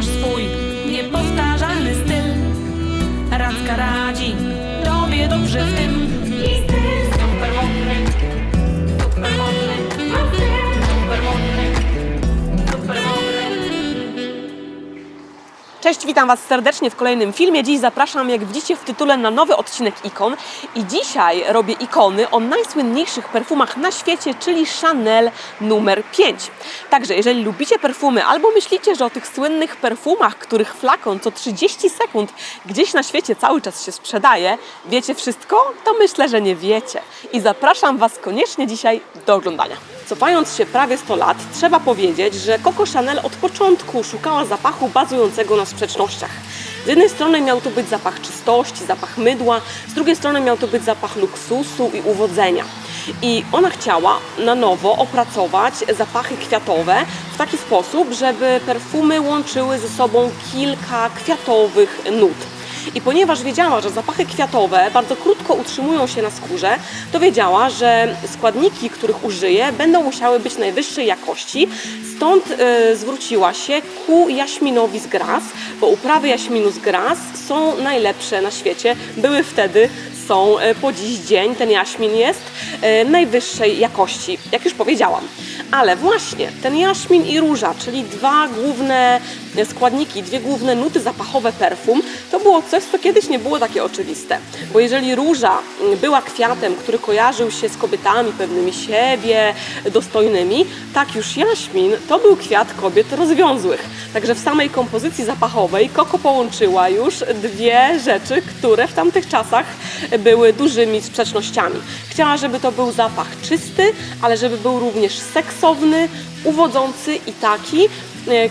masz swój niepowtarzalny styl. Radka radzi Cześć, witam Was serdecznie w kolejnym filmie. Dziś zapraszam, jak widzicie w tytule, na nowy odcinek ikon. I dzisiaj robię ikony o najsłynniejszych perfumach na świecie, czyli Chanel numer 5. Także jeżeli lubicie perfumy albo myślicie, że o tych słynnych perfumach, których flakon co 30 sekund gdzieś na świecie cały czas się sprzedaje, wiecie wszystko? To myślę, że nie wiecie. I zapraszam Was koniecznie dzisiaj do oglądania. Cofając się prawie 100 lat, trzeba powiedzieć, że Coco Chanel od początku szukała zapachu bazującego na sprzecznościach. Z jednej strony miał to być zapach czystości, zapach mydła, z drugiej strony miał to być zapach luksusu i uwodzenia. I ona chciała na nowo opracować zapachy kwiatowe w taki sposób, żeby perfumy łączyły ze sobą kilka kwiatowych nut. I ponieważ wiedziała, że zapachy kwiatowe bardzo krótko utrzymują się na skórze, to wiedziała, że składniki, których użyje, będą musiały być najwyższej jakości. Stąd e, zwróciła się ku jaśminowi z gras, bo uprawy jaśminu z gras są najlepsze na świecie. Były wtedy, są e, po dziś dzień. Ten jaśmin jest e, najwyższej jakości, jak już powiedziałam. Ale właśnie ten jaśmin i róża, czyli dwa główne składniki, dwie główne nuty zapachowe perfum, to było coś, co kiedyś nie było takie oczywiste. Bo jeżeli róża mm, była kwiatem, który kojarzył się z kobietami pewnymi siebie, dostojnymi, tak już jaśmin to był kwiat kobiet rozwiązłych. Także w samej kompozycji zapachowej Koko połączyła już dwie rzeczy, które w tamtych czasach były dużymi sprzecznościami. Chciała, żeby to był zapach czysty, ale żeby był również seksowny, uwodzący i taki,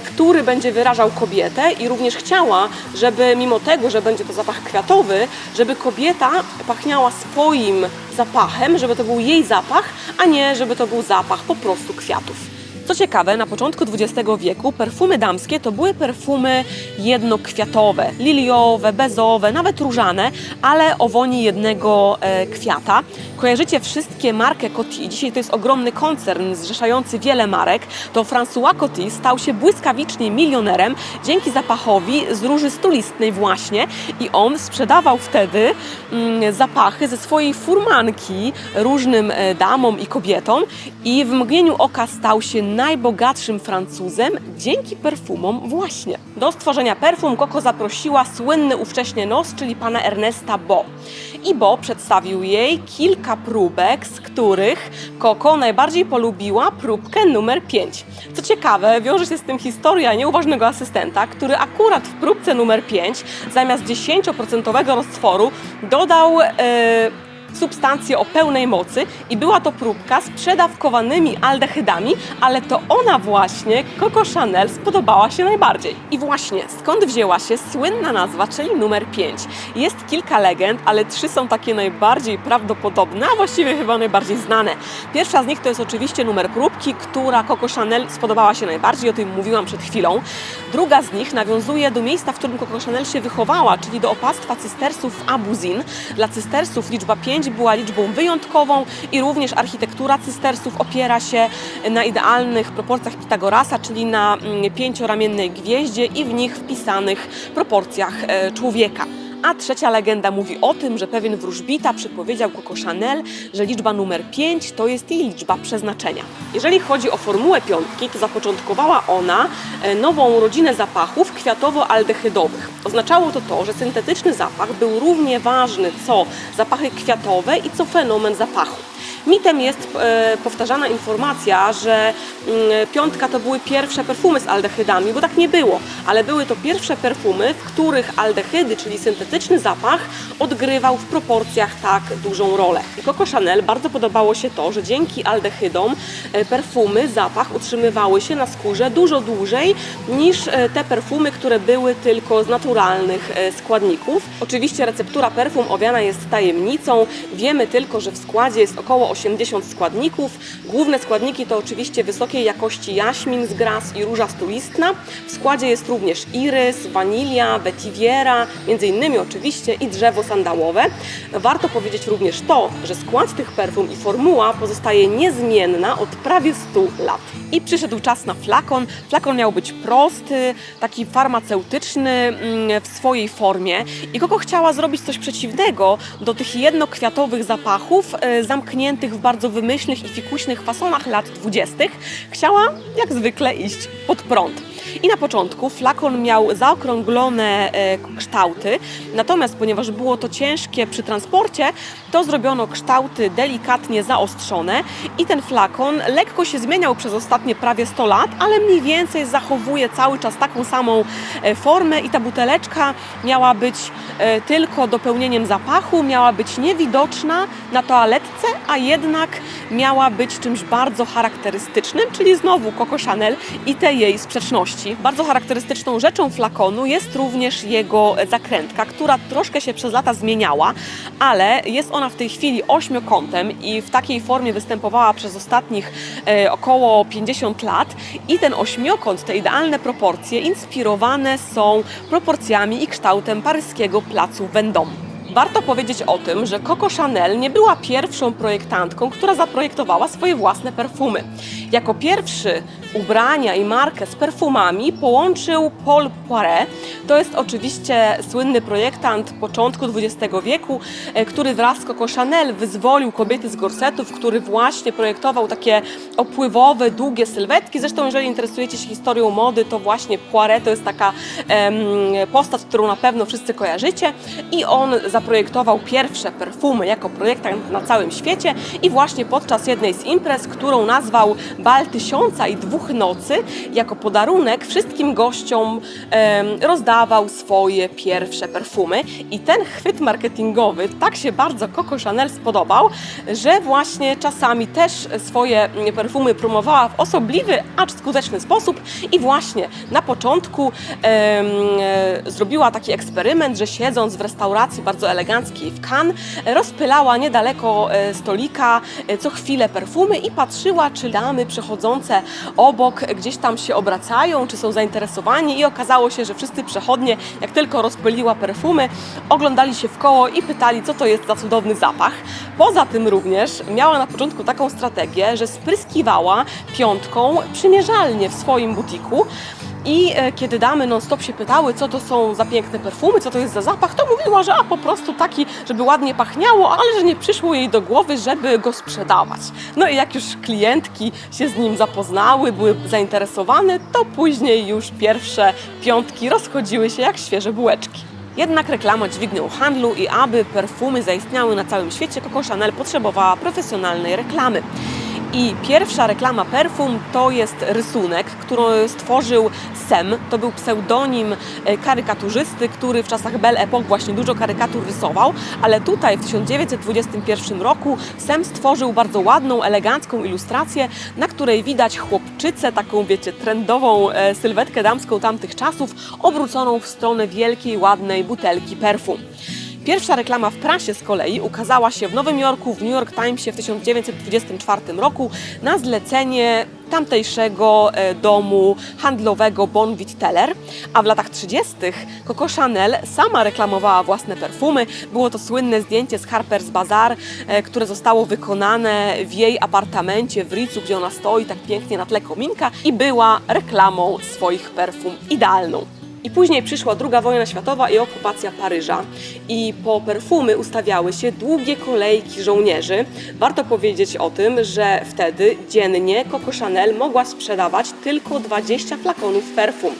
który będzie wyrażał kobietę i również chciała, żeby mimo tego, że będzie to zapach kwiatowy, żeby kobieta pachniała swoim zapachem, żeby to był jej zapach, a nie żeby to był zapach po prostu kwiatów. Co ciekawe, na początku XX wieku perfumy damskie to były perfumy jednokwiatowe, liliowe, bezowe, nawet różane, ale o woni jednego e, kwiata. Kojarzycie wszystkie markę Coty, dzisiaj to jest ogromny koncern zrzeszający wiele marek, to François Coty stał się błyskawicznie milionerem dzięki zapachowi z róży stulistnej właśnie i on sprzedawał wtedy mm, zapachy ze swojej furmanki różnym e, damom i kobietom i w mgnieniu oka stał się najbogatszym Francuzem dzięki perfumom właśnie. Do stworzenia perfum Coco zaprosiła słynny ówcześnie nos, czyli pana Ernesta Bo. I Bo przedstawił jej kilka próbek, z których Coco najbardziej polubiła próbkę numer 5. Co ciekawe, wiąże się z tym historia nieuważnego asystenta, który akurat w próbce numer 5 zamiast 10% roztworu dodał e, substancję o pełnej mocy i była to próbka z przedawkowanymi aldehydami, ale to ona właśnie, Coco Chanel, spodobała się najbardziej. I właśnie, skąd wzięła się słynna nazwa, czyli numer 5? Jest kilka legend, ale trzy są takie najbardziej prawdopodobne, a właściwie chyba najbardziej znane. Pierwsza z nich to jest oczywiście numer próbki, która Coco Chanel spodobała się najbardziej, o tym mówiłam przed chwilą. Druga z nich nawiązuje do miejsca, w którym Coco Chanel się wychowała, czyli do opactwa cystersów w Abuzin. Dla cystersów liczba 5 była liczbą wyjątkową i również architektura cystersów opiera się na idealnych proporcjach Pitagorasa, czyli na mm, pięcioramiennej gwieździe i w nich wpisanych proporcjach e, człowieka. A trzecia legenda mówi o tym, że pewien wróżbita przypowiedział Coco Chanel, że liczba numer 5 to jest jej liczba przeznaczenia. Jeżeli chodzi o formułę piątki, to zapoczątkowała ona e, nową rodzinę zapachów kwiatowo-aldehydowych. Oznaczało to to, że syntetyczny zapach był równie ważny co zapachy kwiatowe i co fenomen zapachu. Mitem jest e, powtarzana informacja, że mm, piątka to były pierwsze perfumy z aldehydami, bo tak nie było, ale były to pierwsze perfumy, w których aldehydy, czyli syntetyczny zapach, odgrywał w proporcjach tak dużą rolę. Coco Chanel bardzo podobało się to, że dzięki aldehydom e, perfumy, zapach utrzymywały się na skórze dużo dłużej niż e, te perfumy, które były tylko z naturalnych składników. Oczywiście receptura perfum owiana jest tajemnicą. Wiemy tylko, że w składzie jest około około 80 składników. Główne składniki to oczywiście wysokiej jakości jaśmin z gras i róża stulistna. W składzie jest również irys, wanilia, vetiviera, między innymi oczywiście i drzewo sandałowe. Warto powiedzieć również to, że skład tych perfum i formuła pozostaje niezmienna od prawie 100 lat. I przyszedł czas na flakon. Flakon miał być prosty, taki farmaceutyczny mm, w swojej formie. I Koko chciała zrobić coś przeciwnego do tych jednokwiatowych zapachów e, zamkniętych w bardzo wymyślnych i fikuśnych fasonach lat 20. Chciała jak zwykle iść pod prąd. I na początku flakon miał zaokrąglone e, kształty, natomiast ponieważ było to ciężkie przy transporcie, to zrobiono kształty delikatnie zaostrzone i ten flakon lekko się zmieniał przez ostatnie prawie 100 lat, ale mniej więcej zachowuje cały czas taką samą e, formę i ta buteleczka miała być e, tylko dopełnieniem zapachu, miała być niewidoczna na toaletce, a jednak miała być czymś bardzo charakterystycznym, czyli znowu Coco Chanel i te jej sprzeczności. Bardzo charakterystyczną rzeczą flakonu jest również jego zakrętka, która troszkę się przez lata zmieniała, ale jest ona w tej chwili ośmiokątem i w takiej formie występowała przez ostatnich e, około 50 lat i ten ośmiokąt, te idealne proporcje inspirowane są proporcjami i kształtem paryskiego placu Vendôme. Warto powiedzieć o tym, że Coco Chanel nie była pierwszą projektantką, która zaprojektowała swoje własne perfumy. Jako pierwszy ubrania i markę z perfumami połączył Paul Poiret. To jest oczywiście słynny projektant początku XX wieku, e, który wraz z Coco Chanel wyzwolił kobiety z gorsetów, który właśnie projektował takie opływowe, długie sylwetki. Zresztą, jeżeli interesujecie się historią mody, to właśnie Poiret to jest taka em, postać, którą na pewno wszyscy kojarzycie i on zaprojektował pierwsze perfumy jako projektant na całym świecie i właśnie podczas jednej z imprez, którą nazwał Bal Tysiąca i Dwóch Nocy, jako podarunek wszystkim gościom rozdawał swoje pierwsze perfumy. I ten chwyt marketingowy tak się bardzo Coco Chanel spodobał, że właśnie czasami też swoje perfumy promowała w osobliwy, acz skuteczny sposób. I właśnie na początku e, zrobiła taki eksperyment, że siedząc w restauracji bardzo eleganckiej w Cannes, rozpylała niedaleko e, stolika e, co chwilę perfumy i patrzyła, czy damy przechodzące obok gdzieś tam się obracają, czy są zainteresowani i okazało się, że wszyscy przechodnie, jak tylko rozpyliła perfumy, oglądali się w koło i pytali, co to jest za cudowny zapach. Poza tym również miała na początku taką strategię, że spryskiwała piątką przymierzalnie w swoim butiku. I e, kiedy damy non-stop się pytały, co to są za piękne perfumy, co to jest za zapach, to mówiła, że a po prostu taki, żeby ładnie pachniało, ale że nie przyszło jej do głowy, żeby go sprzedawać. No i jak już klientki się z nim zapoznały, były zainteresowane, to później już pierwsze piątki rozchodziły się jak świeże bułeczki. Jednak reklama dźwignią handlu i aby perfumy zaistniały na całym świecie, Coco Chanel potrzebowała profesjonalnej reklamy. I pierwsza reklama perfum to jest rysunek, który stworzył Sem. To był pseudonim e, karykaturzysty, który w czasach Belle Époque właśnie dużo karykatur rysował, ale tutaj w 1921 roku Sem stworzył bardzo ładną, elegancką ilustrację, na której widać chłopczycę, taką wiecie, trendową e, sylwetkę damską tamtych czasów, obróconą w stronę wielkiej, ładnej butelki perfum. Pierwsza reklama w prasie z kolei ukazała się w Nowym Jorku, w New York Timesie w 1924 roku na zlecenie tamtejszego e, domu handlowego Bonvit Teller, a w latach 30. Coco Chanel sama reklamowała własne perfumy. Było to słynne zdjęcie z Harper's Bazaar, e, które zostało wykonane w jej apartamencie w Ricu, gdzie ona stoi tak pięknie na tle kominka i była reklamą swoich perfum idealną. I później przyszła II wojna światowa i okupacja Paryża. I po perfumy ustawiały się długie kolejki żołnierzy. Warto powiedzieć o tym, że wtedy dziennie Coco Chanel mogła sprzedawać tylko 20 flakonów perfum.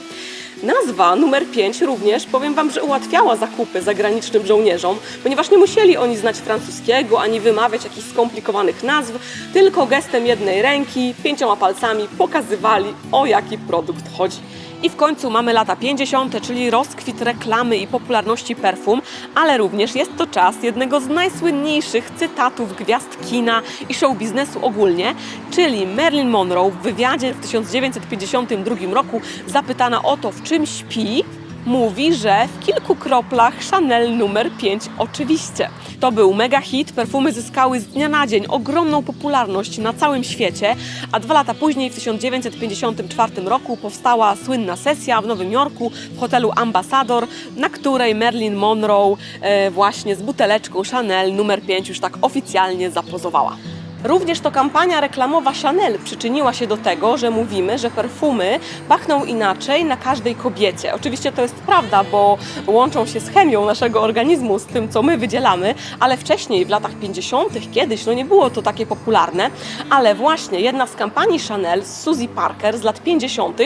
Nazwa numer 5 również powiem Wam, że ułatwiała zakupy zagranicznym żołnierzom, ponieważ nie musieli oni znać francuskiego ani wymawiać jakichś skomplikowanych nazw, tylko gestem jednej ręki, pięcioma palcami pokazywali o jaki produkt chodzi. I w końcu mamy lata 50., czyli rozkwit reklamy i popularności perfum, ale również jest to czas jednego z najsłynniejszych cytatów gwiazd kina i show biznesu ogólnie, czyli Marilyn Monroe w wywiadzie w 1952 roku zapytana o to, w czym śpi, mówi, że w kilku kroplach Chanel numer 5 oczywiście. To był mega hit, perfumy zyskały z dnia na dzień ogromną popularność na całym świecie, a dwa lata później, w 1954 roku, powstała słynna sesja w Nowym Jorku w hotelu Ambassador, na której Marilyn Monroe e, właśnie z buteleczką Chanel numer 5 już tak oficjalnie zapozowała. Również to kampania reklamowa Chanel przyczyniła się do tego, że mówimy, że perfumy pachną inaczej na każdej kobiecie. Oczywiście to jest prawda, bo łączą się z chemią naszego organizmu, z tym, co my wydzielamy, ale wcześniej, w latach 50., kiedyś, no nie było to takie popularne, ale właśnie jedna z kampanii Chanel z Parker z lat 50.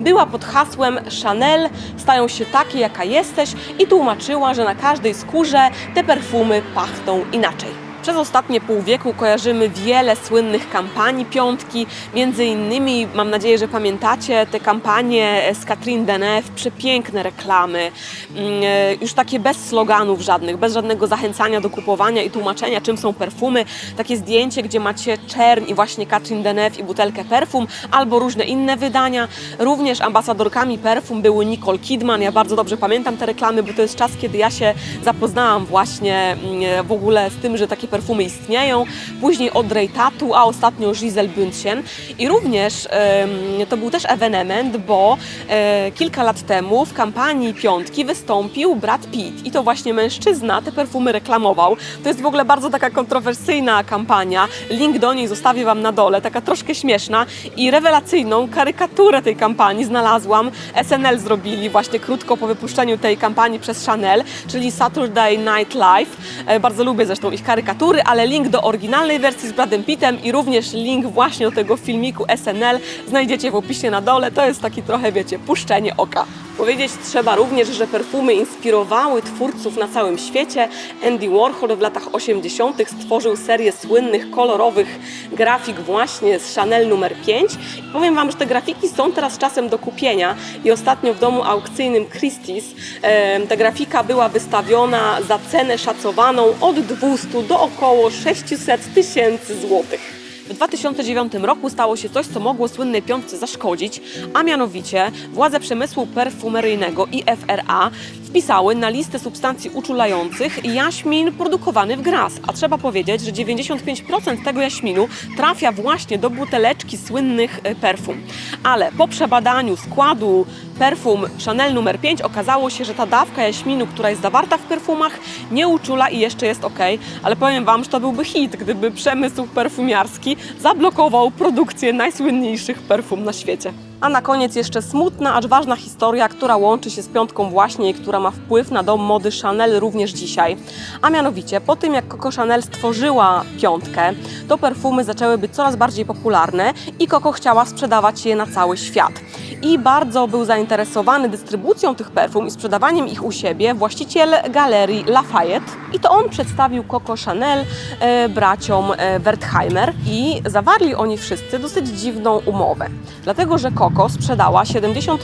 była pod hasłem Chanel stają się takie, jaka jesteś i tłumaczyła, że na każdej skórze te perfumy pachną inaczej. Przez ostatnie pół wieku kojarzymy wiele słynnych kampanii piątki, między innymi, mam nadzieję, że pamiętacie te kampanie z Catherine Deneuve, przepiękne reklamy, mm, e, już takie bez sloganów żadnych, bez żadnego zachęcania do kupowania i tłumaczenia, czym są perfumy. Takie zdjęcie, gdzie macie czern i właśnie Catherine Deneuve i butelkę perfum, albo różne inne wydania. Również ambasadorkami perfum były Nicole Kidman. Ja bardzo dobrze pamiętam te reklamy, bo to jest czas, kiedy ja się zapoznałam właśnie mm, w ogóle z tym, że takie perfumy istnieją. Później Audrey Tatu, a ostatnio Giselle Bündchen. I również to był też ewenement, bo e, kilka lat temu w kampanii piątki wystąpił Brad Pitt. I to właśnie mężczyzna te perfumy reklamował. To jest w ogóle bardzo taka kontrowersyjna kampania. Link do niej zostawię Wam na dole, taka troszkę śmieszna i rewelacyjną karykaturę tej kampanii znalazłam. SNL zrobili właśnie krótko po wypuszczeniu tej kampanii przez Chanel, czyli Saturday Night Live. E, Bardzo lubię zresztą ich karykatury, ale link do oryginalnej wersji z Bradem Pittem i również link właśnie do tego filmiku SNL znajdziecie w opisie na dole. To jest taki trochę, wiecie, puszczenie oka. Powiedzieć trzeba również, że perfumy inspirowały twórców na całym świecie. Andy Warhol w latach 80. stworzył serię słynnych, kolorowych grafik właśnie z Chanel numer 5. I powiem Wam, że te grafiki są teraz czasem do kupienia i ostatnio w domu aukcyjnym Christie's em, ta grafika była wystawiona za cenę szacowaną od 200 do około 600 tysięcy złotych. W 2009 roku stało się coś, co mogło słynnej piątce zaszkodzić, a mianowicie władze przemysłu perfumeryjnego i FRA wpisały na listę substancji uczulających jaśmin produkowany w Gras. A trzeba powiedzieć, że 95% tego jaśminu trafia właśnie do buteleczki słynnych e, perfum. Ale po przebadaniu składu perfum Chanel numer 5 okazało się, że ta dawka jaśminu, która jest zawarta w perfumach, nie uczula i jeszcze jest ok. Ale powiem Wam, że to byłby hit, gdyby przemysł perfumiarski zablokował produkcję najsłynniejszych perfum na świecie. A na koniec jeszcze smutna, acz ważna historia, która łączy się z piątką właśnie i która ma wpływ na dom mody Chanel również dzisiaj. A mianowicie, po tym jak Coco Chanel stworzyła piątkę, to perfumy zaczęły być coraz bardziej popularne i Coco chciała sprzedawać je na cały świat. I bardzo był zainteresowany dystrybucją tych perfum i sprzedawaniem ich u siebie właściciel galerii Lafayette. I to on przedstawił Coco Chanel e, braciom e, Wertheimer i zawarli oni wszyscy dosyć dziwną umowę. Dlatego, że Coco sprzedała 70%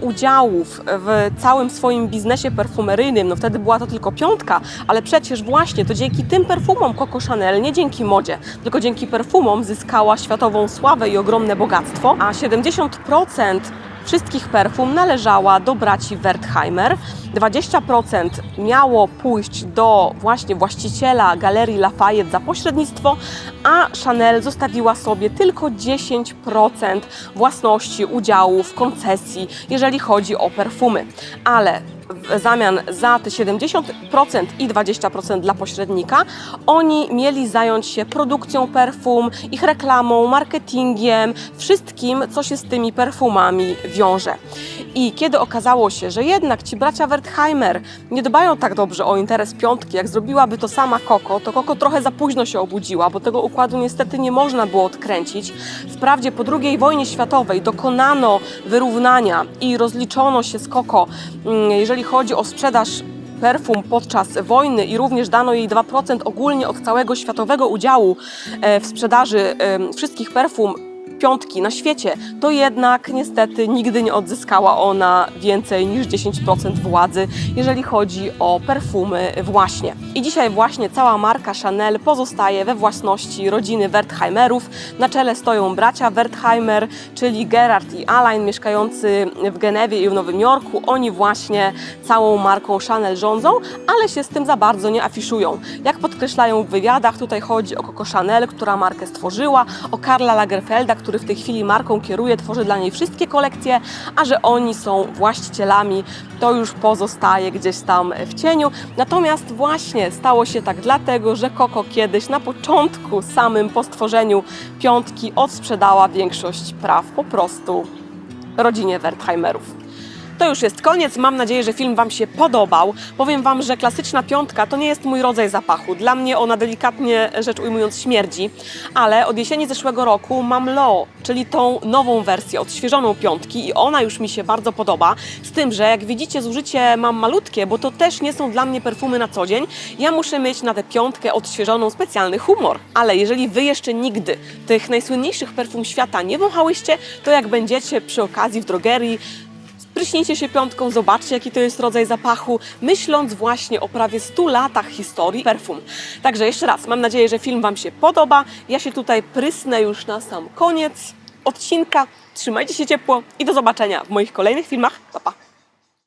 udziałów w całym swoim biznesie perfumeryjnym. No wtedy była to tylko piątka, ale przecież właśnie to dzięki tym perfumom Coco Chanel, nie dzięki modzie, tylko dzięki perfumom zyskała światową sławę i ogromne bogactwo, a 70% wszystkich perfum należała do braci Wertheimer. 20% miało pójść do właśnie właściciela galerii Lafayette za pośrednictwo, a Chanel zostawiła sobie tylko 10% własności, udziałów, koncesji, jeżeli chodzi o perfumy. Ale w zamian za te 70% i 20% dla pośrednika, oni mieli zająć się produkcją perfum, ich reklamą, marketingiem, wszystkim, co się z tymi perfumami wiąże. I kiedy okazało się, że jednak ci bracia Wertheimer nie dbają tak dobrze o interes piątki, jak zrobiłaby to sama Coco, to Coco trochę za późno się obudziła, bo tego układu niestety nie można było odkręcić. Wprawdzie po II wojnie światowej dokonano wyrównania i rozliczono się z Coco, mm, jeżeli chodzi o sprzedaż perfum podczas wojny i również dano jej 2% ogólnie od całego światowego udziału e, w sprzedaży em, wszystkich perfum piątki na świecie, to jednak niestety nigdy nie odzyskała ona więcej niż 10% władzy, jeżeli chodzi o perfumy właśnie. I dzisiaj właśnie cała marka Chanel pozostaje we własności rodziny Wertheimerów. Na czele stoją bracia Wertheimer, czyli Gerard i Alain, mieszkający w Genewie i w Nowym Jorku. Oni właśnie całą marką Chanel rządzą, ale się z tym za bardzo nie afiszują. Jak podkreślają w wywiadach, tutaj chodzi o Coco Chanel, która markę stworzyła, o Karla Lagerfelda, który w tej chwili marką kieruje, tworzy dla niej wszystkie kolekcje, a że oni są właścicielami, to już pozostaje gdzieś tam w cieniu. Natomiast właśnie stało się tak dlatego, że Coco kiedyś na początku samym po stworzeniu piątki odsprzedała większość praw po prostu rodzinie Wertheimerów. To już jest koniec. Mam nadzieję, że film Wam się podobał. Powiem Wam, że klasyczna piątka to nie jest mój rodzaj zapachu. Dla mnie ona delikatnie rzecz ujmując śmierdzi, ale od jesieni zeszłego roku mam Lo, czyli tą nową wersję, odświeżoną piątki i ona już mi się bardzo podoba. Z tym, że jak widzicie, zużycie mam malutkie, bo to też nie są dla mnie perfumy na co dzień. Ja muszę mieć na tę piątkę odświeżoną specjalny humor. Ale jeżeli Wy jeszcze nigdy tych najsłynniejszych perfum świata nie wąchałyście, to jak będziecie przy okazji w drogerii, Pryśnijcie się piątką, zobaczcie jaki to jest rodzaj zapachu, myśląc właśnie o prawie 100 latach historii perfum. Także jeszcze raz, mam nadzieję, że film Wam się podoba. Ja się tutaj prysnę już na sam koniec odcinka. Trzymajcie się ciepło i do zobaczenia w moich kolejnych filmach. Pa, pa.